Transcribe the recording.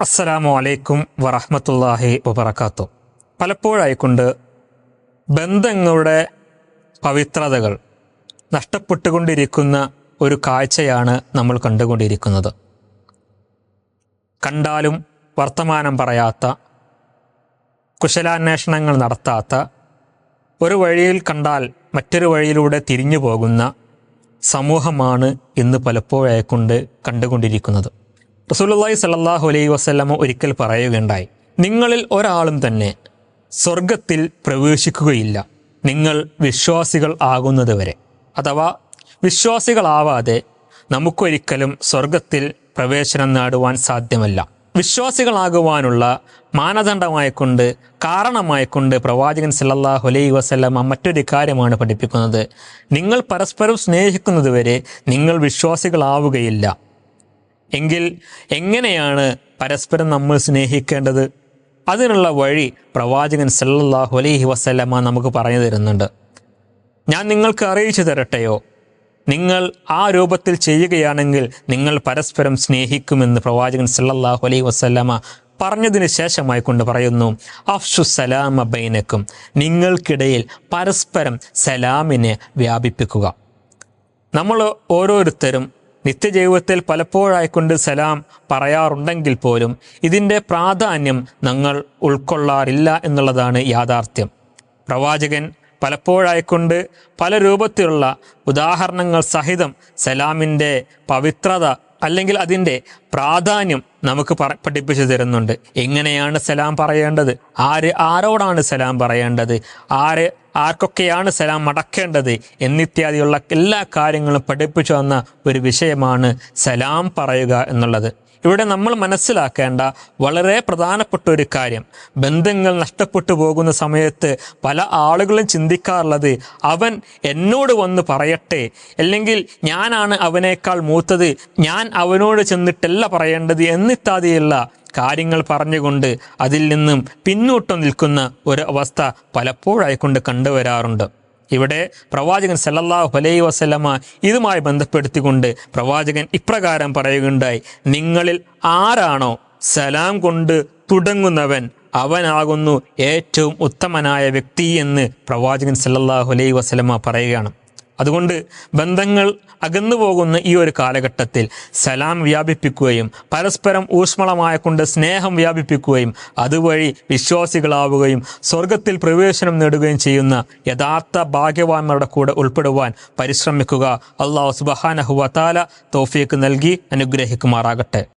അസ്സലാമു അലൈക്കും വറഹമത്തല്ലാഹി വബർക്കാത്തു പലപ്പോഴായിക്കൊണ്ട് ബന്ധങ്ങളുടെ പവിത്രതകൾ നഷ്ടപ്പെട്ടുകൊണ്ടിരിക്കുന്ന ഒരു കാഴ്ചയാണ് നമ്മൾ കണ്ടുകൊണ്ടിരിക്കുന്നത്. കണ്ടാലും വർത്തമാനം പറയാത്ത കുശലാന്വേഷണങ്ങൾ നടത്താത്ത ഒരു വഴിയിൽ കണ്ടാൽ മറ്റൊരു വഴിയിലൂടെ തിരിഞ്ഞു പോകുന്ന സമൂഹമാണ് ഇന്ന് പലപ്പോഴായിക്കൊണ്ട് കണ്ടുകൊണ്ടിരിക്കുന്നത്. റസൂലുള്ളാഹി സല്ലല്ലാഹു അലൈഹി വസല്ലമ ഒരിക്കൽ പറയുകയുണ്ടായി നിങ്ങളിൽ ഒരാളും തന്നെ സ്വർഗത്തിൽ പ്രവേശിക്കുകയില്ല. നിങ്ങൾ വിശ്വാസികൾ ആകുന്നതുവരെ. അഥവാ വിശ്വാസികളാവാതെ നമുക്കൊരിക്കലും സ്വർഗത്തിൽ പ്രവേശനം നേടുവാൻ സാധ്യമല്ല. വിശ്വാസികളാകുവാനുള്ള മാനദണ്ഡമായിക്കൊണ്ട് കാരണമായിക്കൊണ്ട് പ്രവാചകൻ സല്ലല്ലാഹു അലൈഹി വസല്ലമ മറ്റൊരു കാര്യമാണ് പഠിപ്പിക്കുന്നത്. നിങ്ങൾ പരസ്പരം സ്നേഹിക്കുന്നതുവരെ നിങ്ങൾ വിശ്വാസികളാവുകയില്ല. എങ്കിൽ എങ്ങനെയാണ് പരസ്പരം നമ്മൾ സ്നേഹിക്കേണ്ടത്? അതിനുള്ള വഴി പ്രവാചകൻ സല്ലാഹു അലൈഹി വസല്ലമ നമുക്ക് പറഞ്ഞു തരുന്നുണ്ട്. ഞാൻ നിങ്ങൾക്ക് അറിയിച്ചു തരട്ടെയോ? നിങ്ങൾ ആ രൂപത്തിൽ ചെയ്യുകയാണെങ്കിൽ നിങ്ങൾ പരസ്പരം സ്നേഹിക്കുമെന്ന് പ്രവാചകൻ സല്ലാഹു അലൈഹി വസല്ലമ പറഞ്ഞതിന് ശേഷമായി കൊണ്ട് പറയുന്നു അഫ്ഷു സലാമ ബൈനക്കും. നിങ്ങൾക്കിടയിൽ പരസ്പരം സലാമിനെ വ്യാപിപ്പിക്കുക. നമ്മൾ ഓരോരുത്തരും നിത്യജീവിതത്തിൽ പലപ്പോഴായിക്കൊണ്ട് സലാം പറയാറുണ്ടെങ്കിൽ പോലും ഇതിന്റെ പ്രാധാന്യം ഞങ്ങൾ ഉൾക്കൊള്ളാറില്ല എന്നുള്ളതാണ് യാഥാർത്ഥ്യം. പ്രവാചകൻ പലപ്പോഴായിക്കൊണ്ട് പല രൂപത്തിലുള്ള ഉദാഹരണങ്ങൾ സഹിതം സലാമിന്റെ പവിത്രത അല്ലെങ്കിൽ അതിന്റെ പ്രാധാന്യം നമുക്ക് പഠിപ്പിച്ചു തരുന്നുണ്ട്. എങ്ങനെയാണ് സലാം പറയേണ്ടത്? ആര് ആരോടാണ് സലാം പറയേണ്ടത്? ആര് ആർക്കൊക്കെയാണ് സലാം മടക്കേണ്ടത്? എന്നിത്യാദിയുള്ള എല്ലാ കാര്യങ്ങളും പഠിപ്പിച്ചു തന്ന ഒരു വിഷയമാണ് സലാം പറയുക എന്നുള്ളത്. ഇവിടെ നമ്മൾ മനസ്സിലാക്കേണ്ട വളരെ പ്രധാനപ്പെട്ട ഒരു കാര്യം. ബന്ധങ്ങൾ നഷ്ടപ്പെട്ടു പോകുന്ന സമയത്ത് പല ആളുകളും ചിന്തിക്കാറുള്ളത് അവൻ എന്നോട് വന്ന് പറയട്ടെ അല്ലെങ്കിൽ ഞാനാണ് അവനേക്കാൾ മൂത്തത് ഞാൻ അവനോട് ചെന്നിട്ടല്ല പറയേണ്ടത് എന്നിത്താതെയുള്ള കാര്യങ്ങൾ പറഞ്ഞുകൊണ്ട് അതിൽ നിന്നും പിന്നോട്ട് നിൽക്കുന്ന ഒരു അവസ്ഥ പലപ്പോഴായിക്കൊണ്ട് കണ്ടുവരാറുണ്ട്. ഇവിടെ പ്രവാചകൻ സല്ലല്ലാഹു അലൈഹി വസല്ലമ ഇതുമായി ബന്ധപ്പെടുത്തിക്കൊണ്ട് പ്രവാചകൻ ഇപ്രകാരം പറയുകയുണ്ടായി. നിങ്ങളിൽ ആരാണോ സലാം കൊണ്ട് തുടങ്ങുന്നവൻ അവനാകുന്നു ഏറ്റവും ഉത്തമനായ വ്യക്തി എന്ന് പ്രവാചകൻ സല്ലല്ലാഹു അലൈഹി വസല്ലമ പറയുകയാണ്. അതുകൊണ്ട് ബന്ധങ്ങൾ അകന്നു പോകുന്ന ഈ ഒരു കാലഘട്ടത്തിൽ സലാം വ്യാപിപ്പിക്കുകയും പരസ്പരം ഊഷ്മളമായ കൊണ്ട് സ്നേഹം വ്യാപിപ്പിക്കുകയും അതുവഴി വിശ്വാസികളാവുകയും സ്വർഗത്തിൽ പ്രവേശനം നേടുകയും ചെയ്യുന്ന യഥാർത്ഥ ഭാഗ്യവാന്മാരുടെ കൂടെ ഉൾപ്പെടുവാൻ പരിശ്രമിക്കുക. അള്ളാഹു സുബഹാനഹുവ താല തോഫിയക്ക് നൽകി അനുഗ്രഹിക്കുമാറാകട്ടെ.